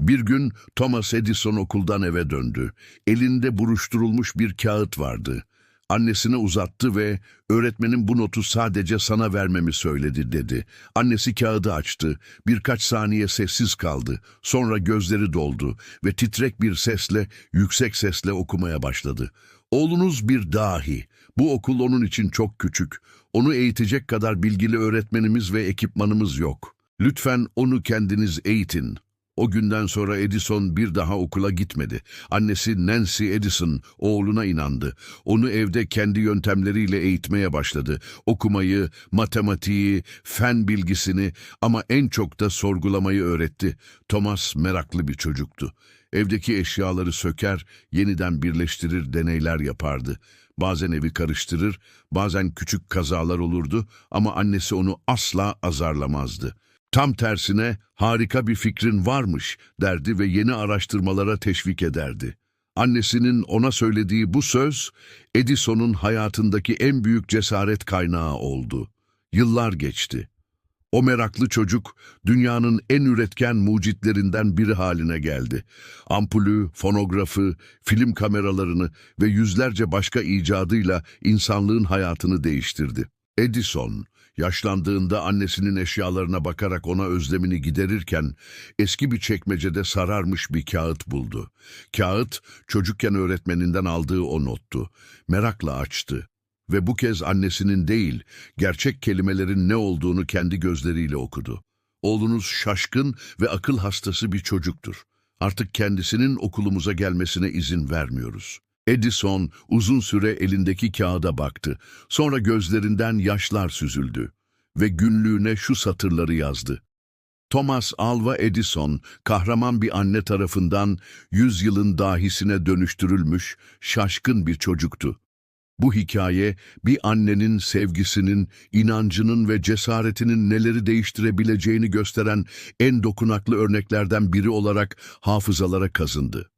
Bir gün Thomas Edison okuldan eve döndü. Elinde buruşturulmuş bir kağıt vardı. Annesine uzattı ve öğretmenin bu notu sadece sana vermemi söyledi dedi. Annesi kağıdı açtı. Birkaç saniye sessiz kaldı. Sonra gözleri doldu ve titrek bir sesle, yüksek sesle okumaya başladı. Oğlunuz bir dahi. Bu okul onun için çok küçük. Onu eğitecek kadar bilgili öğretmenimiz ve ekipmanımız yok. Lütfen onu kendiniz eğitin. O günden sonra Edison bir daha okula gitmedi. Annesi Nancy Edison oğluna inandı. Onu evde kendi yöntemleriyle eğitmeye başladı. Okumayı, matematiği, fen bilgisini ama en çok da sorgulamayı öğretti. Thomas meraklı bir çocuktu. Evdeki eşyaları söker, yeniden birleştirir, deneyler yapardı. Bazen evi karıştırır, bazen küçük kazalar olurdu ama annesi onu asla azarlamazdı. Tam tersine harika bir fikrin varmış derdi ve yeni araştırmalara teşvik ederdi. Annesinin ona söylediği bu söz Edison'un hayatındaki en büyük cesaret kaynağı oldu. Yıllar geçti. O meraklı çocuk dünyanın en üretken mucitlerinden biri haline geldi. Ampulü, fonografı, film kameralarını ve yüzlerce başka icadıyla insanlığın hayatını değiştirdi. Edison, yaşlandığında annesinin eşyalarına bakarak ona özlemini giderirken eski bir çekmecede sararmış bir kağıt buldu. Kağıt çocukken öğretmeninden aldığı o nottu. Merakla açtı ve bu kez annesinin değil, gerçek kelimelerin ne olduğunu kendi gözleriyle okudu. Oğlunuz şaşkın ve akıl hastası bir çocuktur. Artık kendisinin okulumuza gelmesine izin vermiyoruz. Edison uzun süre elindeki kağıda baktı. Sonra gözlerinden yaşlar süzüldü ve günlüğüne şu satırları yazdı. Thomas Alva Edison, kahraman bir anne tarafından yüzyılın dahisine dönüştürülmüş, şaşkın bir çocuktu. Bu hikaye bir annenin sevgisinin, inancının ve cesaretinin neleri değiştirebileceğini gösteren en dokunaklı örneklerden biri olarak hafızalara kazındı.